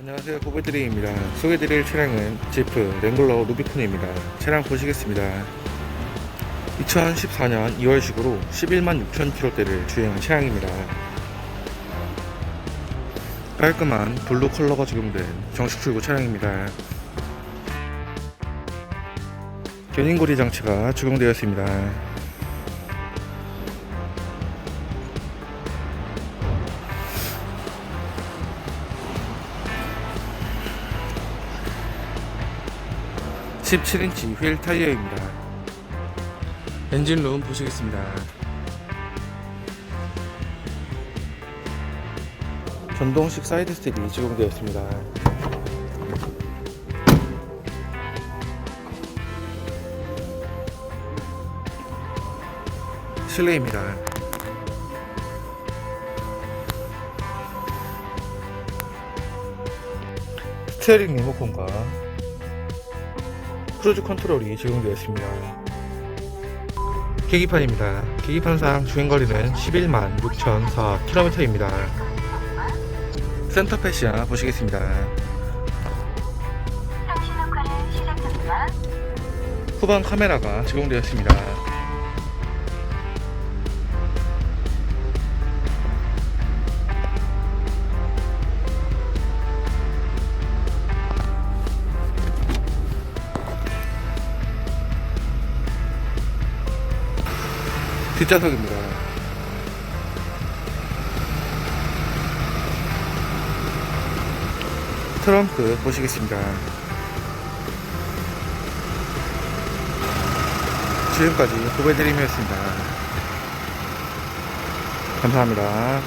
안녕하세요. 고배드리입니다. 소개드릴 차량은 지프 랭글러 루비콘입니다. 차량 보시겠습니다. 2014년 2월식으로 11만 6천 킬로대를 주행한 차량입니다. 깔끔한 블루 컬러가 적용된 정식 출고 차량입니다. 견인고리 장치가 적용되었습니다 (17인치) 휠 타이어입니다. 엔진룸 보시겠습니다. 전동식 사이드 스텝이 적용되었습니다. 실내입니다. 스티어링 리모컨과 크루즈 컨트롤이 적용되었습니다. 계기판입니다. 계기판상 주행거리는 11만 6,004km입니다. 센터 패시아 보시겠습니다. 후방 카메라가 적용되었습니다. 뒷좌석입니다. 트렁크 보시겠습니다. 지금까지 고배드림이었습니다. 감사합니다.